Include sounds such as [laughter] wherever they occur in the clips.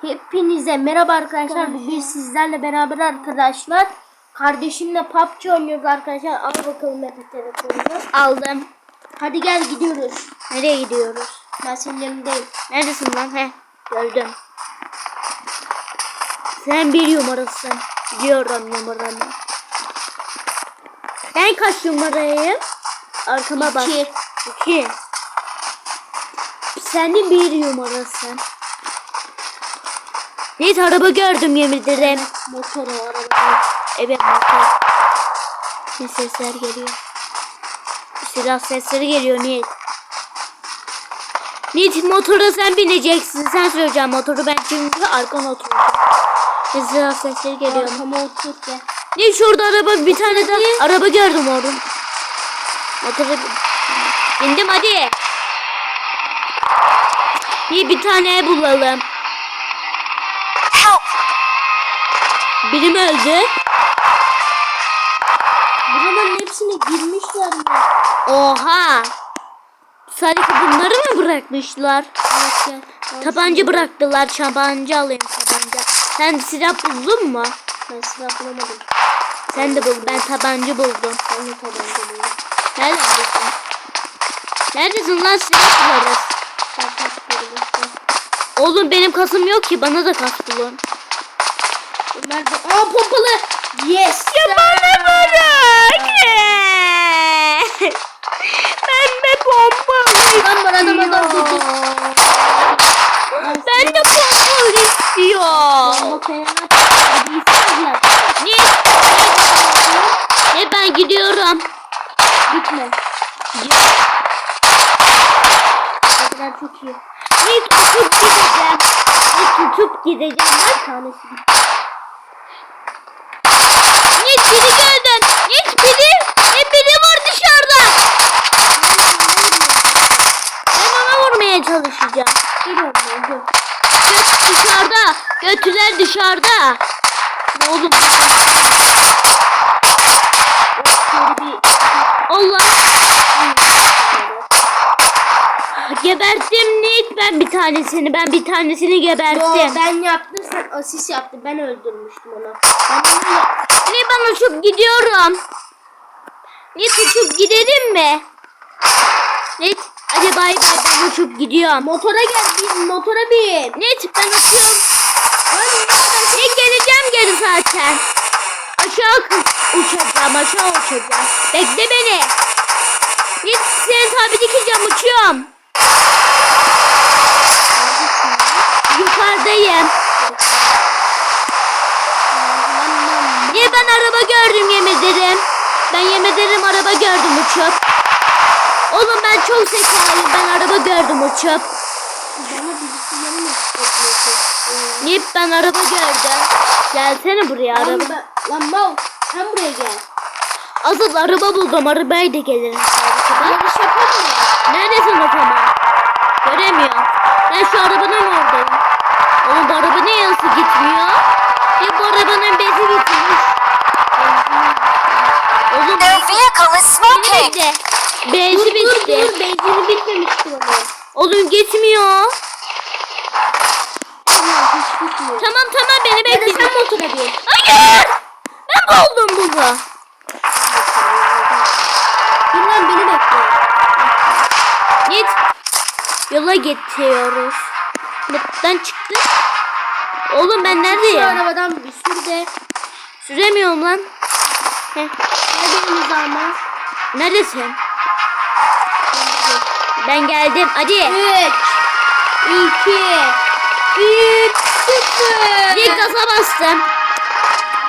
Hepinize merhaba arkadaşlar. Bugün sizlerle beraber arkadaşlar kardeşimle PUBG oynuyoruz arkadaşlar. Al bakalım Mete telefonunu. Aldım. Hadi gel gidiyoruz. Nereye gidiyoruz? Ben senin yanındayım. Neredesin lan? He, gördüm. Sen bir numarasın. Biliyorum numaranı. Ben kaç numarayım? Arkama bak. İki. İki. Sen de bir numarasın. Neyse araba gördüm yemin ederim. Motoru araba. Evet motor. Ne sesler geliyor? Silah sesleri geliyor Niyet. Niyet motora sen bineceksin. Sen süreceksin motoru. Ben çünkü arkana oturacağım. Ne silah sesleri geliyor. Arkama otur gel. Ne şurada araba bir tane daha araba gördüm oğlum. Motora bin- bindim hadi. Bir bir tane bulalım. Birim öldü. Buraların hepsine girmişler mi? Oha. Sadece bunları mı bırakmışlar? Evet Tabanca bıraktılar. Tabanca alayım tabanca. Sen silah buldun mu? Ben silah bulamadım. Sen de bul. Ben tabanca buldum. Ben de tabanca buldum. Neredesin? Neredesin lan silah bularız. Oğlum benim kasım yok ki. Bana da kas bulun. Nerede? Aa pompalı. Yes. Ya bana bırak. ben de pompalı Lan bana adam dedi. Ben de pompalı istiyorum. Ne? Ne ben gidiyorum. Gitme. O kadar çok iyi. Ne tutup gideceğim. Ne tutup gideceğim. Bir tanesi gitti. Ne biri gördün. Ne biri. Ne biri var dışarıda. Ben ona vurmaya çalışacağım. Geliyorum ben gör. Göt dışarıda. Götüler dışarıda. Oğlum. Şöyle bir Allah. Geberttim Nit ben bir tanesini. Ben bir tanesini Yo, geberttim. ben yaptım sen asist yaptın. Ben öldürmüştüm onu. Ben onu Ne ben uçup gidiyorum. Nit uçup gidelim mi? Nit hadi bay bay ben uçup gidiyorum. Motora gel bin motora bin. Nit ben uçuyorum. Ne geleceğim geri zaten. Aşağı uçacağım aşağı uçacağım. Bekle beni. Nit seni tabi dikeceğim uçuyorum. Yukarıdayım. Niye ben araba gördüm yemin ederim. Ben yemin ederim araba gördüm uçup. Oğlum ben çok zekalıyım ben araba gördüm uçup. Yapıyorsun. Niye ben araba gördüm. Gelsene buraya araba. Lan, ben- lan mal sen buraya gel. Asıl araba buldum arabayı da gelirim. Yarış yapalım mı? Neredesin o zaman? Göremiyorum. Ben şu arabanın oradayım. Oğlum bu araba ne yansı gitmiyor? Ya bu arabanın bezi bitmiş. Oğlum Their vehicle is smoking. Bezi Dur dur bitti. dur benzini bitmemişti onun. Oğlum gitmiyor. Tamam. Tamam beni Ya bekle. sen motora bin. Hayır. Ben buldum bunu. Lan beni bekle. Git. Yola geçiyoruz. Ben çıktım. Oğlum ben Şu neredeyim? arabadan bir sür de. Süremiyorum lan. Heh. Hadi nizama. Neredesin? Ben geldim. Hadi. 3 2 1 0 Bir gaza bastım.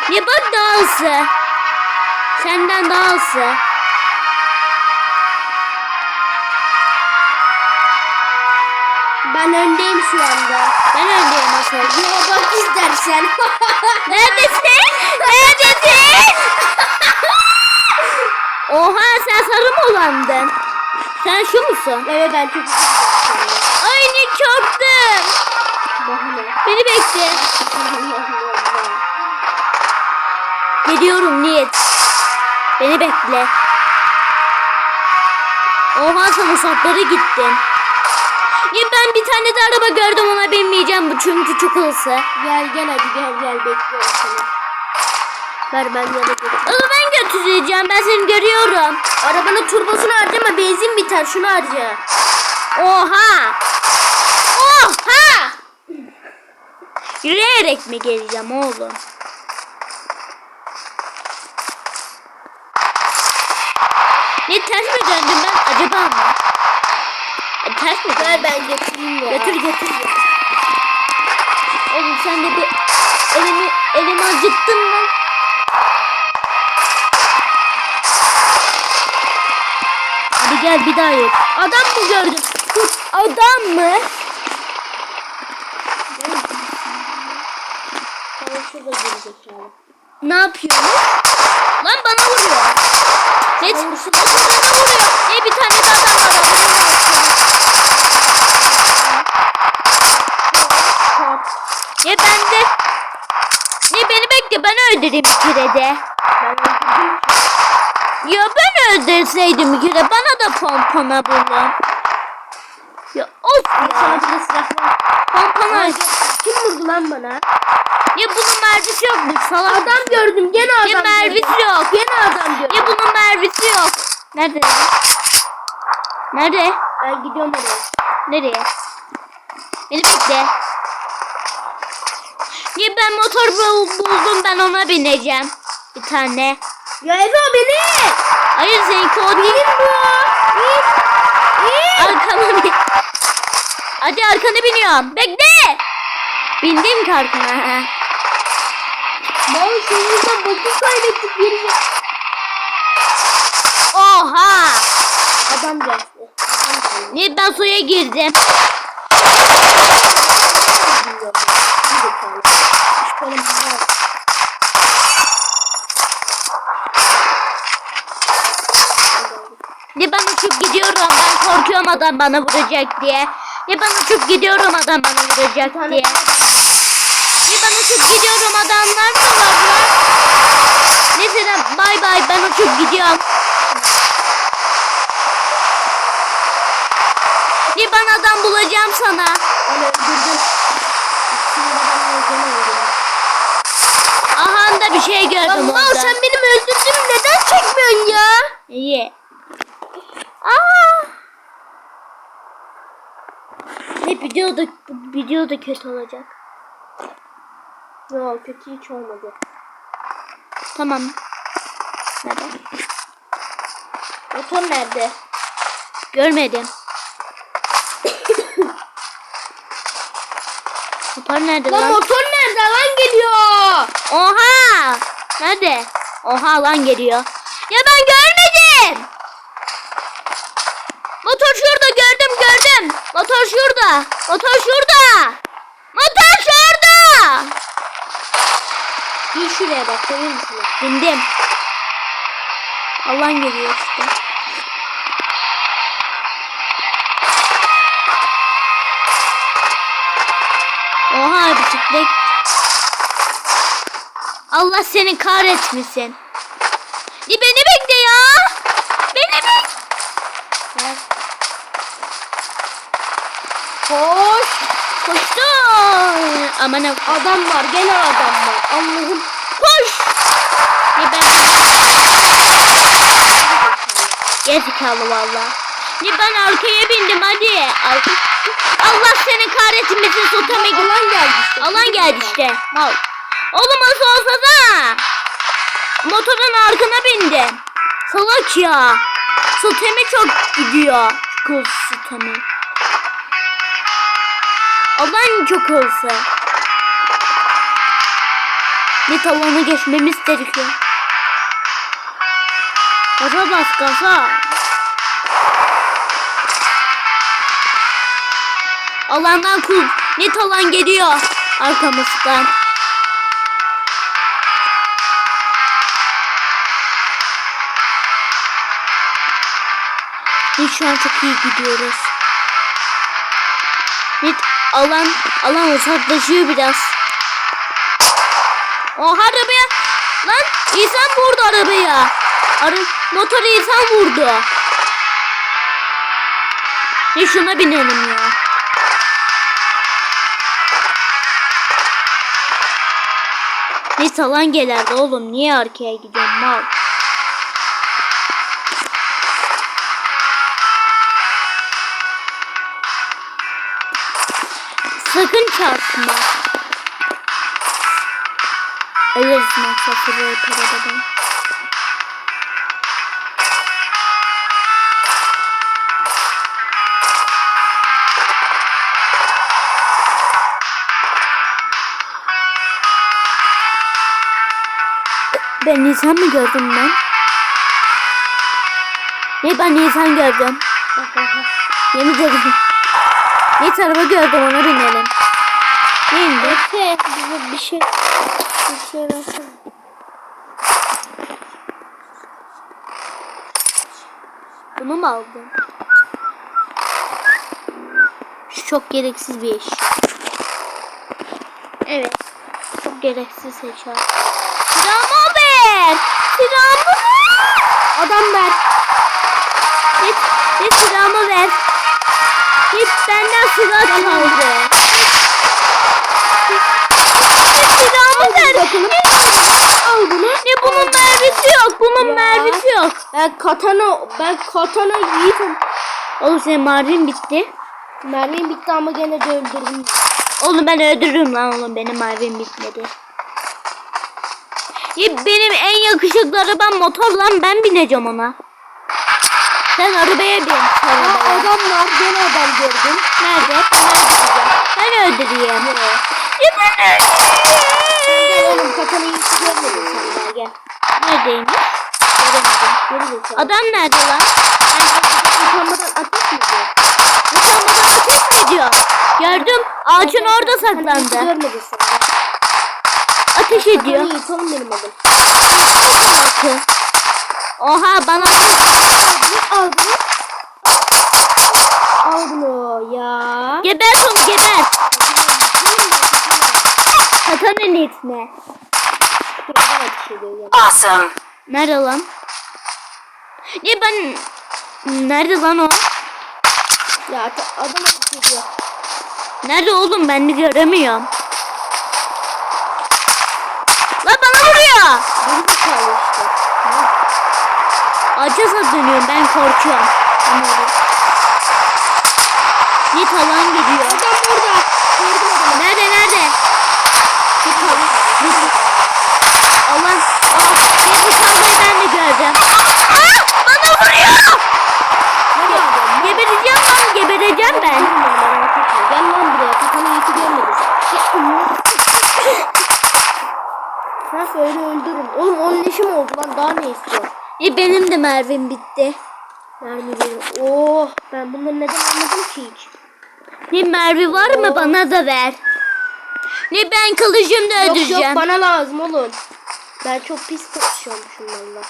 Ne bak daha hızlı. Senden daha hızlı. Ben öndeyim şu anda. Ben öndeyim asıl. Yo bak istersen. [laughs] Neredesin? Neredesin? [laughs] Oha sen sarı mı olandın? Sen şu musun? evet ben çok Bahane. Beni bekle. Geliyorum niyet. Beni bekle. Oha sana sapları gittim. Ya ben bir tane de araba gördüm ona binmeyeceğim bu çünkü çok hızlı. Gel gel hadi gel gel bekliyorum seni. Ver ben yana götüreyim. Onu ben götüreceğim ben seni görüyorum. Arabanın turbosunu harcama benzin biter şunu harca. Oha! Oha! Yürüyerek mi geleceğim oğlum? Ne ters mi döndüm ben acaba mı? E, ters mi Ver ben götüreyim ya. Götür götür ya. Oğlum sen de bir elimi elimi acıttın lan. Hadi gel bir daha yap. Adam mı gördün? Adam mı? Tamam şurada Ne yapıyorsun? Lan bana vuruyor. Ne Vursun. Bana vuruyor? Ne bir tane de adam var. Ne ben de ne beni bekle ben öldüreyim bir kere de. Ya ben öldürseydim bir kere bana da pompona bulun. Ya of Sana ya. bir de silah var. Pompona. Kim vurdu lan bana? Ya bunun mermisi yok mu salak? Adam gördüm gene adam Ya gördüm. mermisi yok. Gene adam gördüm. Ya bunun mermisi yok. Nerede? Nerede? Ben gidiyorum oraya. Nereye? Beni bekle. Ya ben motor bul- buldum ben ona bineceğim. Bir tane. Ya Ezo beni. Hayır seninki o değil. Benim bu. İn. İn. Arkama bin. Hadi arkana biniyorum. Bekle. Bindim ki arkana. Senin yüzünden vakit kaybettik geri. Oha. Adam geldi. Niye ben suya girdim? Bir. Ne ben uçup gidiyorum. Ben korkuyorum adam bana vuracak diye. Ne ben uçup gidiyorum adam bana vuracak diye. Ne ben uçup gidiyorum adamlar da var lan. Neyse lan, bay bay ben uçup gidiyorum. Ne ben adam bulacağım sana. Ben öldürdüm. Aha da bir şey gördüm Mal orada. sen benim öldürdüğümü neden çekmiyorsun ya? İyi. Aa. Ne video da kötü olacak. Yok kötü hiç olmadı. Tamam. Neden? Motor nerede? Görmedim. Motor nerede Lan lan? motor nerede lan geliyor? Oha! Nerede? Oha lan geliyor. Ya ben görmedim. Motor şurada gördüm gördüm. Motor şurada. Motor şurada. Motor şurada. Gir şuraya bak görüyor musun? Bindim. Allah'ın geliyor işte. Oha bisiklet. Allah seni kahretmesin. E beni bekle ya. Beni. Gel. Koş. Koştum. Aman Adam var gene adam var. Allah'ım. koş. E ben Gezikalı valla. Ne ben arkaya bindim hadi. Arka... Allah seni kahretmesin sotama git. Alan geldi işte. Alan geldi işte. Mal. Oğlum nasıl olsa da. Motorun arkana bindim. Salak ya. Sotemi çok gidiyor. Çok hızlı Alan çok hızlı. Ne tavanı geçmemiz gerekiyor. Gaza bas gaza. Alandan kul. Net alan geliyor arkamızdan. Biz şu an çok iyi gidiyoruz. Net alan alan uzaklaşıyor biraz. Oha arabaya lan insan vurdu arabaya. Ara motoru insan vurdu. Ne şuna binelim ya. Ne salan gelerdi oğlum niye arkaya gidiyorsun mal. Sakın çarpma. Ölürsün akşam paradan. Ben Nisan mı gördüm ben? Ne ben Nisan gördüm. Yemin ederim. Ne tarafa gördüm ona binelim. Neydi? Efe bize bir şey bir şey versene. Bunu mu aldın? Şu çok gereksiz bir eşya. Evet. Çok gereksiz eşya. Silahımı ver! Silahımı ver! Adam ver. Git, git silahımı ver. Git benden silah çaldı. Git silahımı ver. Al bunu. Ne bunun mermisi yok. Bunun Ya. mermisi yok. Ben katana ben katana yiğitim. Oğlum senin mermin bitti. Mermim bitti ama gene de öldürdüm. Oğlum ben öldürürüm lan oğlum benim mermim bitmedi. Ya benim en yakışıklı arabam motor lan ben bineceğim ona. Sen arabaya bin. Arabaya. adam var. Gene adam gördüm. Nerede? Ben. Ben öldüreyim. Ya ben Gel öldüreyim. oğlum katanayı hiç görmedin sen gel. Neredeymiş? Göremedim. Zekalı. Adam nerede lan? Utanmadan ateş mi ediyor? Utanmadan ateş mi ediyor? Gördüm. Ağacın orada saklandı. görmedin sen. Ateş ediyor. Yiğit oğlum benim adım. Oha bana Al bunu. Al bunu ya. geber onu geber. Katanın itme. Awesome. Nerede lan? Niye ben... Nerede lan o? Ya adam ateş ediyor. Nerede oğlum ben de göremiyorum. Lan bana vuruyor. Geri zekalı işte. Ağaca dönüyorum ben korkuyorum. Ne talan geliyor. Adam burada. Gördüm adamı. Nerede nerede? Tane. Bir Allah. Aa, geri kalmayı ben de gördüm. Aa, bana vuruyor. Gebereceğim lan gebereceğim ben. Gel lan buraya. Katanı yiğiti görmedin sen. Ha öyle öldürürüm. Oğlum 10 leşim oldu lan. Daha ne istiyorsun? E, benim de mermim bitti. Mermi verin. Oh ben bunları neden almadım ki hiç? Ne mermi var mı bana da ver. Ne ben kılıcımla Yok öldüreceğim. yok bana lazım oğlum. Ben çok pis kaçıyormuşum valla.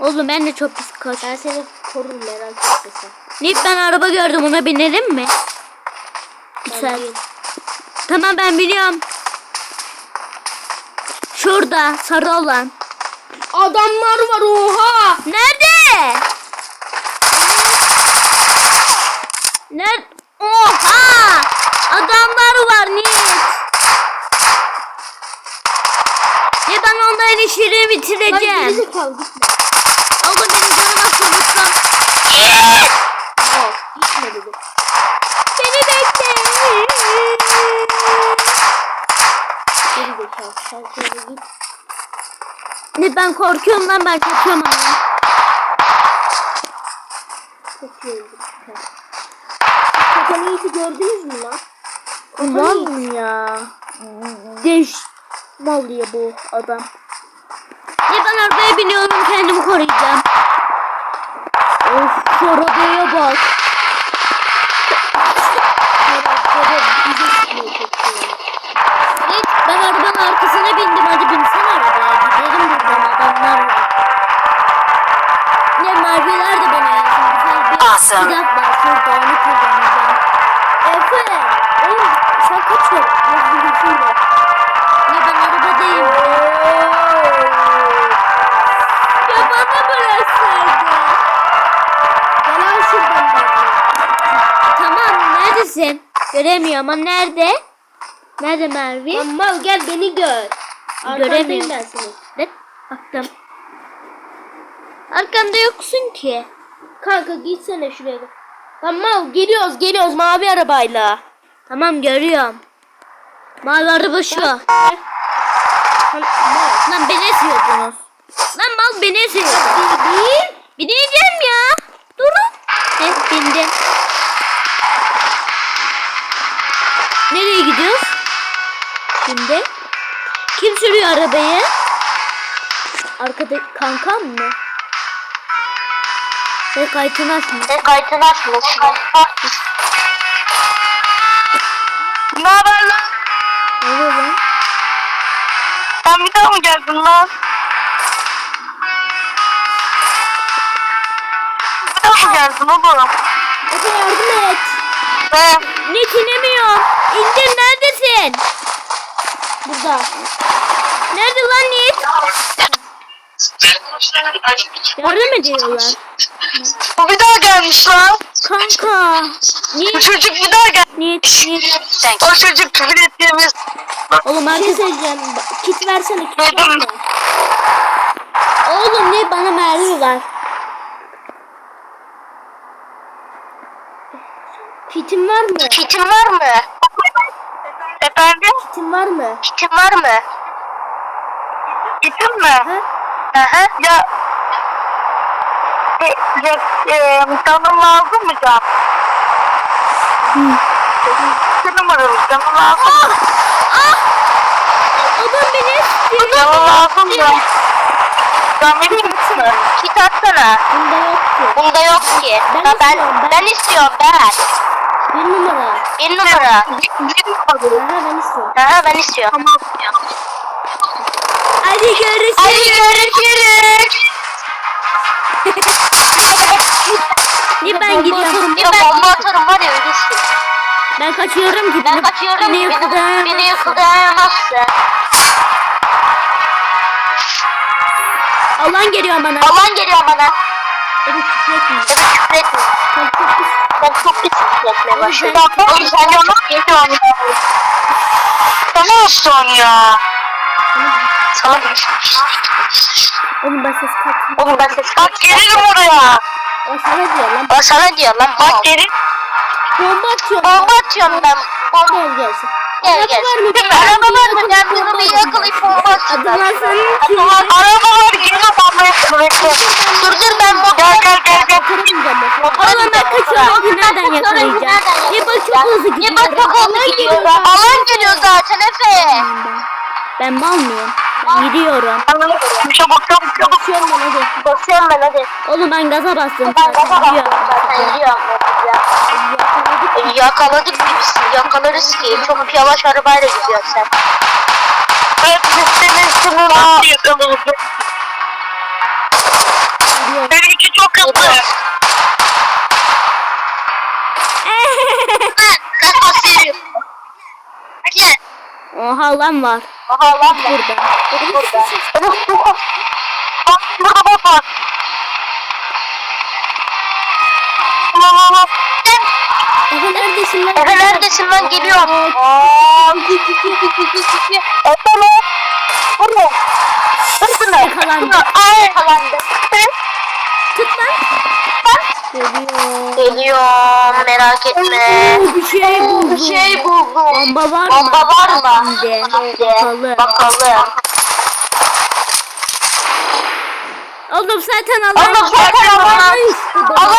Oğlum ben de çok pis kaç. Ben seni korurum merak etme sen. Ne ben araba gördüm ona binelim mi? Güzel. Tamam ben biliyorum. Şurada sarı olan. Adamlar var oha. Nerede? Nerede? Oha! Adamlar var Nit. Ne ben onların işini Lan bitireceğim. gerizekalı gitme. Oğlum benim canım akıyor lütfen. Al gitme dedim. Beni bekle. Gerizekalı sen şöyle git. Ne ben korkuyorum lan ben kaçıyorum ama. Çok iyi öldüm. Katanı yiğiti gördünüz mü lan? Ulan ya. Deş mal ya bu adam. Ne ben arabaya biniyorum kendimi koruyacağım. Of şu arabaya bak. Ben arabanın arkasına adamlar var. Ne Marve'ler de bana yazsın güzel bir Awesome. silah var şurada onu kullanacağım. Efe. Oğlum sen kaç ver? Şey var. Ne ben arabadayım. Ya bana bıraksaydın. Gel al şuradan bak. Tamam neredesin? Göremiyorum ama nerede? Nerede Merve? Mal gel beni gör. Arkandayım Göremiyorum. ben seni. Arkanda yoksun ki. Kanka gitsene şuraya. Tamam geliyoruz geliyoruz mavi arabayla. Tamam görüyorum. Mavi araba şu. Tamam. Lan beni esiyordunuz. Lan mal beni esiyordu. Değil. Bineceğim ya. Durun. Evet bindim. Nereye gidiyoruz? Şimdi. Kim sürüyor arabayı? Arkada kankam mı? Ve kaytını açmış. Ne kaydını açmış. Ne haber lan? Ne oluyor lan? Sen bir daha mı geldin lan? Bir daha mı geldin oğlum? Efe yardım et. He. Ne inemiyorum. İndir neredesin? Burada. Nerede lan Nit? Yardım ediyorlar. Bu bir daha gelmiş lan. Kanka. Bu Nit, çocuk bir daha gelmiş. Nit, Nit. O çocuk küfür ettiğimiz. Oğlum herkes... söyleyeceğim. Kit versene kit versene. Oğlum ne bana mermi ver. Kitin var mı? Kitin var mı? Efendim? Kitin var mı? Kitin var mı? Kitin mi? Ha? Aha. Ya e, ya, e, canım lazım mı can? Bir numaralı canım lazım mı? Adam beni istiyor. Canım lazım mı? Can verir misin? Kit atsana. Bunda yok ki. Bunda yok ki. Ben ben, istiyorum, ben. ben istiyorum ben. Bir numara. Bir numara. Bir numara. Aha ben istiyorum. Aha ben istiyorum. Tamam. Hadi görüşürüz. Hadi görüşürüz. Ne ben gidiyorum. Bir bomba atarım var ya öylesin. Ben kaçıyorum ki. Ben kaçıyorum. Beni Beni, yakalayamazsın. beni yakalayamazsın. Alan geliyor bana. Alan geliyor bana. Efe küfretme. Evet küfür etme. Sen çok pis. Ben çok pis küfür etmeye başladım. sen- Oğlum sen de ona geliyorsun. Sana olsun ya. Sana bir Oğlum ben ses katma. Oğlum ben ses Bak gelirim oraya. O sana diyor lan. Bak sana diyor lan. Bak geri. Bomba atıyorum. Bomba atıyorum ben. Bomba. Gel gelsin. Gel gel. Araba var mı? Ben bunu bir yakalayıp bomba atacağım. Adamlar senin Araba var. Geliyor bomba yapıyorum. Dur dur ben bomba. Gel gel gel gel. Oğlum ben kaçıyorum nereden yakalayacağım? Ne bak çok hızlı Ne gidiyorum. bak çok hızlı gidiyor. Alan geliyor zaten Efe. Ben mal mıyım? Ben gidiyorum. Çabuk çabuk çabuk. Basıyorum ben hadi. Basıyorum ben hadi. Oğlum ben gaza bastım. Ben gaza bastım Gidiyorum. zaten gidiyorum. Yakaladık. Biz. Yakalarız ki. Çok yavaş arabayla gidiyorsun sen. Evet biz senin sınırı nasıl yakaladık? Benimki çok hızlı. [laughs] Sen basıyorsun. Hadi. Oha lan var. Oha lan var. Burada. Burada. Burada bot neredesin lan? Efe neredesin lan geliyorum. Efe ne? Vurma. Vursun da. Yakalandı. Ay yakalandı. Tut lan. Geliyor. Geliyorum merak etme. Oo, bir şey buldum. Bir şey buldum. Bomba var mı? Bomba var mı? Şimdi. Bakalım. Bakalım. Oğlum zaten alan. Oğlum zaten Allah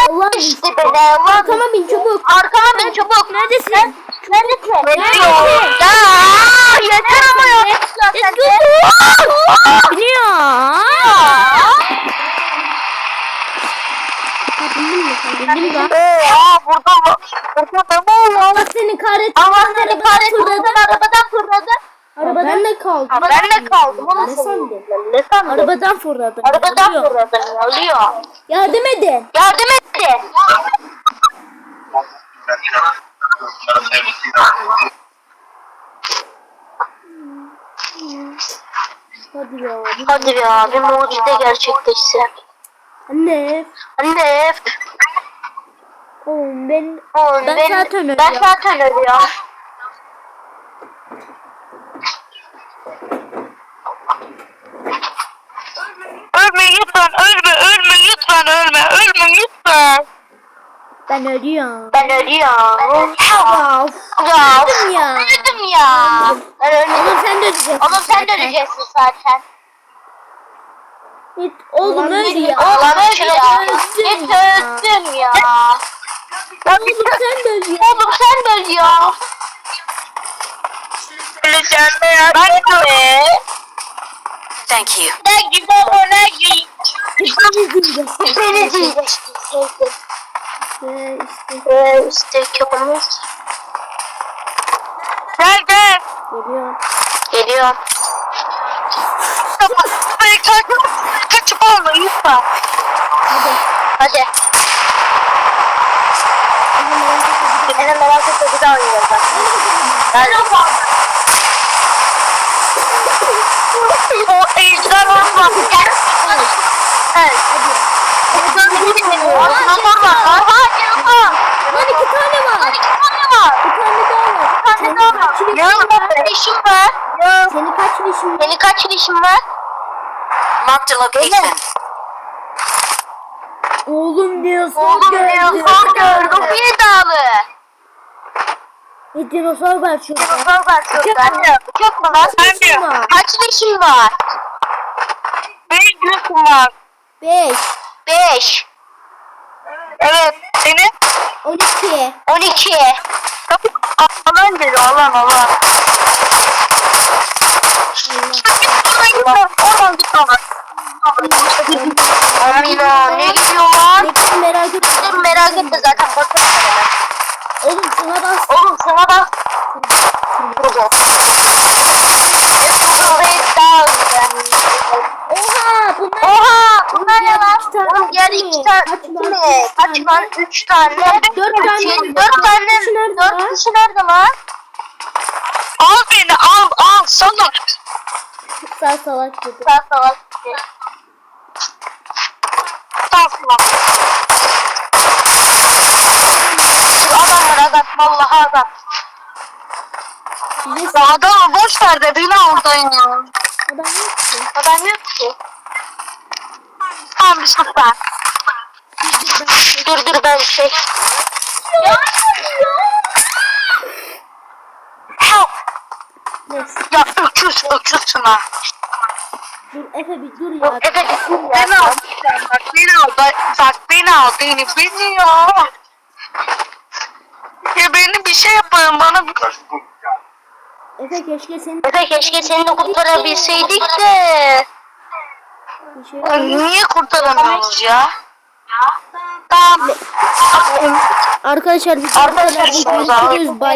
Alan işte beni. Alan. Arkama bin çabuk. Arkama bin çabuk. Neredesin? Neredesin? Neredesin? Ya yeter ama ya. Ya dur. Biniyor. Bindin mi? Bindim lan. Aa burada mı? Burada da mı? Allah seni kahretsin. Allah Sen seni arabadan kahretsin. arabadan fırladı. Arabadan ben de kaldım. Ha, Ben de kaldım. Ne sandın? Ne sandın? Arabadan fırladım. Arabadan. Ne oluyor? Yardım edin. Yardım etti. Hadi ya. Hadi ya bir mucize gerçekleşse. Nef. Nef. Oğlum ben, Oğlum, ben, ben zaten ölüyorum. Ben zaten ölüyorum. Ölme lütfen, ölme, ölme lütfen, ölme, ölme lütfen. Ben ölüyorum. Ben ölüyorum. Ya. Ya. Öldüm ya. Ben ölmedim. Sen de öleceksin. Oğlum sen de öleceksin zaten. Git oğlum öl ya. Oğlum öl ya. Git ya. öldüm ya. Oğlum sen de öl ya. Oğlum sen de öl ya. Öleceğim merak etme. Thank you. Ne gibi o ne. Beni iyileştirseydin. Ve işte Ee, işte köpümüz. Gel gel. geliyor. Geliyor. [laughs] Hadi kaç, kaçıp olma lütfen. Hadi. Hadi. Yine merak etme bir daha oynayacağız bak. Ben O ejder olma. Gel. Evet. Motor var. Aha yanımda. Lan iki tane var. İki tane var. Bir tane daha var. Bir tane daha var. Yanımda var? işim var. Senin kaç leşin var? Senin kaç ilişkin var? Marked a location. Oğlum diyor son Oğlum diyor son gördüm. Bir dağlı. Bir dinozor var şurada. Dinozor var şurada. Uçak mı lan? Kaç ilişkin var? Kaç ilişkin var? Beş ilişkin var. Beş. Beş. Evet. Senin? On iki. On iki. Alan geliyor alan alan. Oradan git oradan. Amina ne gidiyor lan? Bekle merak etme. Etme zaten bakarım hemen. Oğlum sana bas. Oğlum sana bak. Burada. Oha bunlar. Oha! Bunlar ne lan? tane Oğlum diğer iki tane iki var? mi? Kaç tane. var? Üç tane. Dört tane. Dört tane. lan? Dört kişi nerede lan? Al beni al al sana. Sağ salak dedi. Sen savaş gitti. Takma. Adam var adam. Vallahi adam. Ya adamı boş ver de beni oradan ya. adam yok ki. Adam yok ki. Tamam bir sus ben. Dur dur ben şey. Help. Neyse. Ya öküz öküzsün ha. Dur Efe bir dur ya. Efe beni al. Bak beni al. Bak, bak beni al. Beni beni ya. Ya beni bir şey yapın bana. Efe keşke seni Efe keşke seni de kurtarabilseydik de. şey Niye kurtaramıyoruz ya? Tamam. Arkadaşlar bir Arkadaşlar. Bay